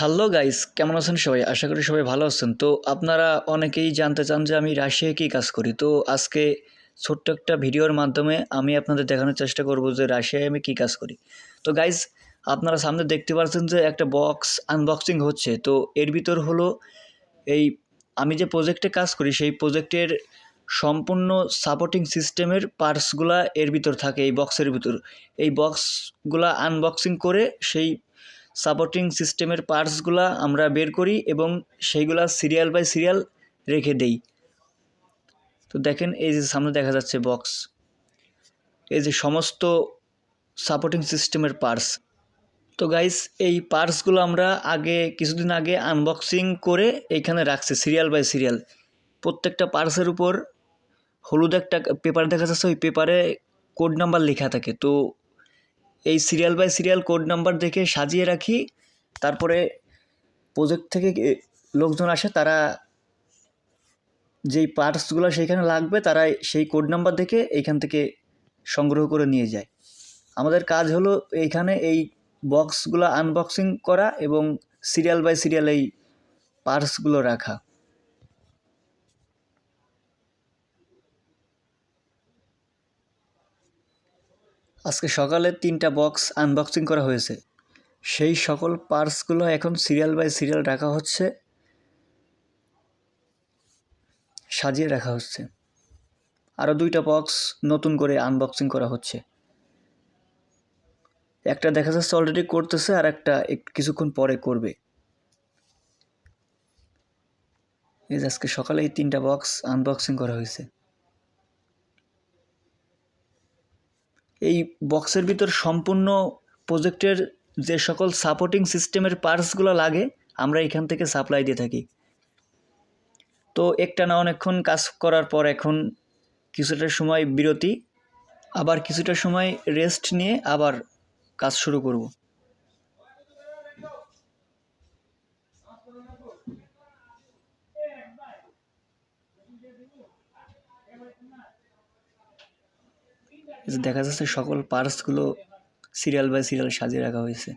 Hello guys কেমন আছেন সবাই? আশা করি সবাই ভালো আছেন। তো আপনারা অনেকেই জানতে চান যে আমি রাশিয়ায় কী কাজ করি। তো আজকে ছোট্ট একটা ভিডিওর মাধ্যমে আমি আপনাদের দেখানোর চেষ্টা করব যে রাশিয়ায় আমি কী কাজ করি। তো গাইস আপনারা সামনে দেখতে পাচ্ছেন যে একটা বক্স আনবক্সিং হচ্ছে। তো এর ভিতর হলো এই আমি যে প্রজেক্টে কাজ করি, সেই প্রজেক্টের সম্পূর্ণ সাপোর্টিং সিস্টেমের পার্টসগুলা এর ভিতর থাকে, এই বক্সের ভিতর। এই বক্সগুলা আনবক্সিং করে সেই সাপোর্টিং সিস্টেমের পার্টসগুলা আমরা বের করি এবং সেইগুলা সিরিয়াল বাই সিরিয়াল রেখে দেই। তো দেখেন এই যে সামনে দেখা যাচ্ছে বক্স এই যে সমস্ত সাপোর্টিং সিস্টেমের পার্টস তো গাইস এই পার্টসগুলো আমরা আগে, কিছুদিন আগে আনবক্সিং করে এইখানে রাখছি সিরিয়াল বাই সিরিয়াল প্রত্যেকটা পার্টসের উপর হলুদ একটা পেপার দেখা যাচ্ছে, ওই পেপারে কোড নাম্বার লেখা থাকে। তো এই serial by serial code number দেখে সাজিয়ে রাখি। তারপরে প্রজেক্ট থেকে লোকজন আসে, তারা যেই পার্টসগুলো সেইখানে লাগবে, তারা সেই কোড নাম্বার দেখে এইখান থেকে সংগ্রহ করে নিয়ে যায়। আমাদের কাজ হলো এইখানে এই বক্সগুলো আনবক্সিং করা এবং সিরিয়াল বাই সিরিয়াল এই পার্টসগুলো রাখা। আজকে সকালে তিনটা বক্স আনবক্সিং করা হয়েছে। সেই সকল পার্টসগুলো এখন সিরিয়াল বাই সিরিয়াল রাখা হচ্ছে। সাজিয়ে রাখা হচ্ছে। আরও দুইটা বক্স নতুন করে আনবক্সিং করা হচ্ছে। একটা দেখা যাচ্ছে অলরেডি করতেছে, আর একটা কিছুক্ষণ পরে করবে। এই আজকে সকালে এই তিনটা বক্স আনবক্সিং করা হয়েছে। এই বক্সের ভিতর সম্পূর্ণ প্রজেক্টের যে সকল সাপোর্টিং সিস্টেমের পার্টসগুলো লাগে, আমরা এখান থেকে সাপ্লাই দিয়ে থাকি। তো একটা না অনেকক্ষণ কাজ করার পর এখন কিছুটা সময় বিরতি, আবার কিছুটা সময় রেস্ট নিয়ে আবার কাজ শুরু করব। দেখা যাচ্ছে সকল পার্টসগুলো সিরিয়াল বাই সিরিয়াল সাজিয়ে রাখা হয়েছে।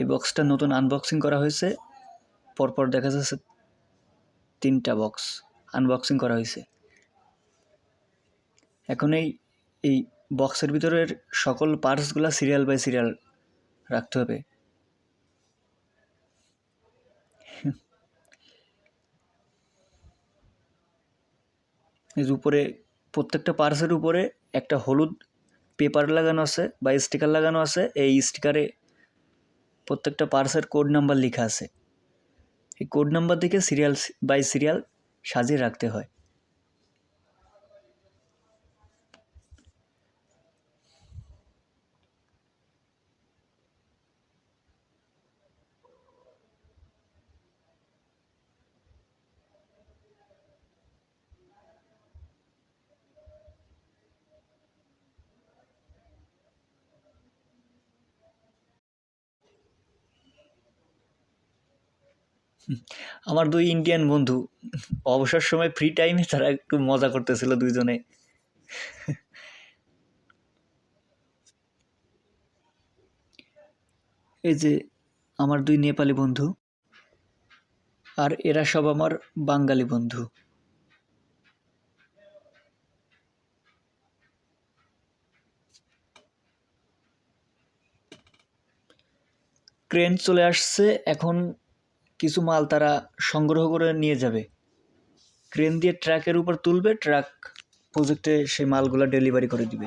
এই বক্সটা নতুন আনবক্সিং করা হয়েছে। পরপর দেখা যাচ্ছে তিনটা বক্স আনবক্সিং করা হয়েছে। এখন এই এই বক্সের ভিতরের সকল পার্টসগুলো সিরিয়াল বাই সিরিয়াল রাখতে হবে। এর উপরে প্রত্যেকটা পার্টসের উপরে একটা হলুদ পেপার লাগানো আছে বা স্টিকার লাগানো আছে। এই স্টিকারে প্রত্যেকটা পার্সের কোড নাম্বার লেখা আছে। এই কোড নাম্বার দেখে সিরিয়াল, বাই সিরিয়াল সাজিয়ে রাখতে হয়। আমার দুই ইন্ডিয়ান বন্ধু, অবসর সময় ফ্রি টাইমে তারা একটু মজা করতেছিল দুইজনে। এই যে আমার দুই নেপালি বন্ধু, আর এরা সব আমার বাঙালি বন্ধু। ক্রেন চলে আসছে, এখন কিছু মাল তারা সংগ্রহ করে নিয়ে যাবে। ক্রেন দিয়ে ট্রাকের উপর তুলবে, ট্রাক প্রজেক্টে সেই মালগুলো ডেলিভারি করে দিবে।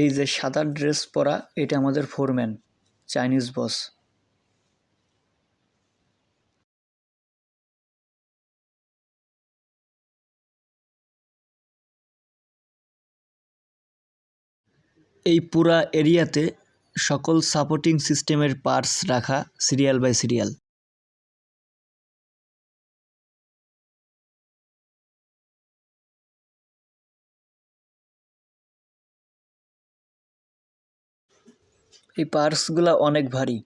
এই যে সাদা ড্রেস পরা, এটা আমাদের ফোরম্যান, চাইনিজ বস। এই পুরা এরিয়াতে সকল সাপোর্টিং সিস্টেমের পার্টস রাখা, সিরিয়াল বাই সিরিয়াল। এই পার্সগুলা অনেক ভারী।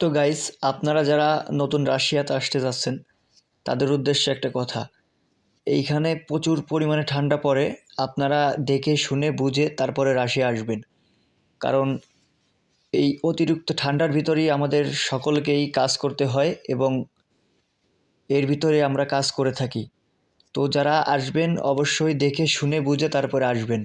তো গাইস আপনারা যারা নতুন রাশিয়াতে আসতে যাচ্ছেন, তাদের উদ্দেশ্যে একটা কথা। এইখানে প্রচুর পরিমাণে ঠান্ডা পড়ে, আপনারা দেখে শুনে বুঝে তারপরে রাশিয়া আসবেন। কারণ এই অতিরিক্ত ঠান্ডার ভিতরেই আমাদের সকলকেই কাজ করতে হয় এবং এর ভিতরে আমরা কাজ করে থাকি। তো যারা আসবেন, অবশ্যই দেখে শুনে বুঝে তারপরে আসবেন।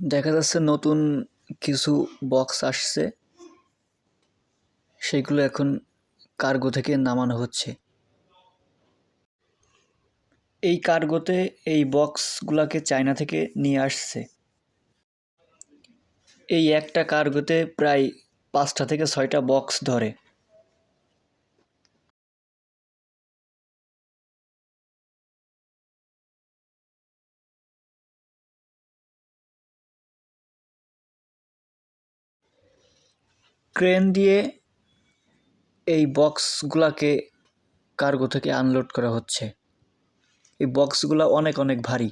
দেখা যাচ্ছে নতুন কিছু বক্স আসছে। সেগুলো এখন কার্গো থেকে নামানো হচ্ছে। এই কার্গোতে এই বক্সগুলোকে চায়না থেকে নিয়ে আসছে। এই একটা কার্গোতে প্রায় পাঁচটা থেকে ছয়টা বক্স ধরে। ক্রেন দিয়ে এই বক্সগুলাকে কার্গো থেকে আনলোড করা হচ্ছে। এই বক্সগুলো অনেক অনেক ভারী।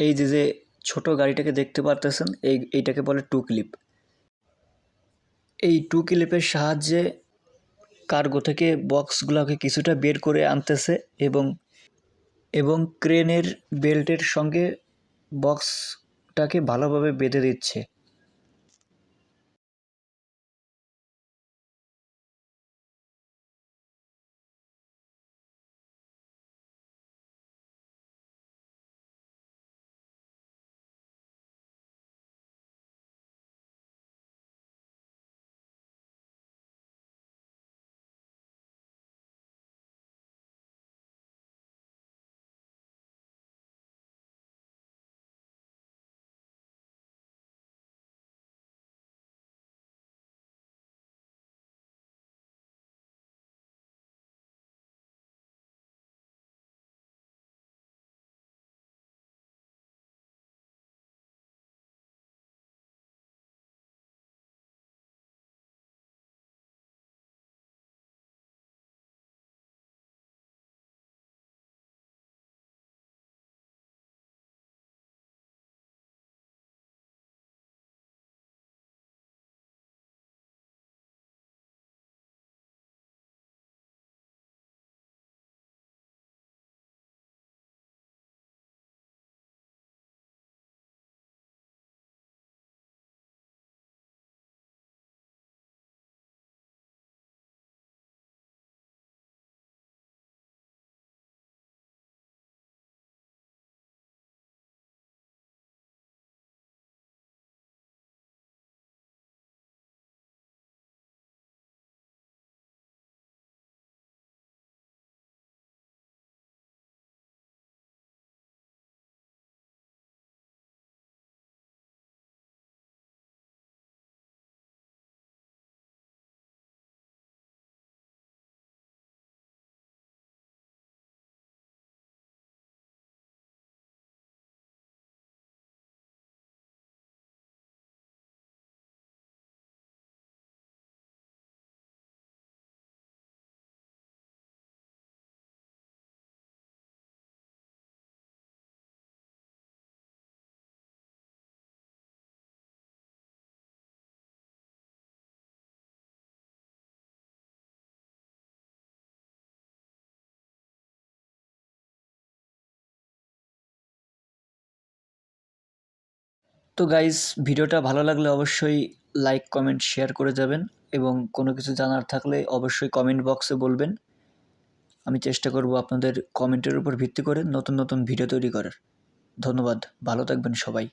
এই যে যে ছোট গাড়িটাকে দেখতে পারতেছেন, এই, এইটাকে বলে টু ক্লিপ। এই টু ক্লিপের সাহায্যে কার্গো থেকে বক্সগুলোকে কিছুটা বের করে আনতেছে এবং এবং ক্রেনের বেল্টের সঙ্গে বক্সটাকে ভালোভাবে বেঁধে দিচ্ছে। তো গাইস ভিডিওটা ভালো লাগলে অবশ্যই লাইক কমেন্ট শেয়ার করে যাবেন এবং কোনো কিছু জানার থাকলে অবশ্যই কমেন্ট বক্সে বলবেন। আমি চেষ্টা করব আপনাদের কমেন্টের উপর ভিত্তি করে নতুন নতুন ভিডিও তৈরি করার। ধন্যবাদ, ভালো থাকবেন সবাই।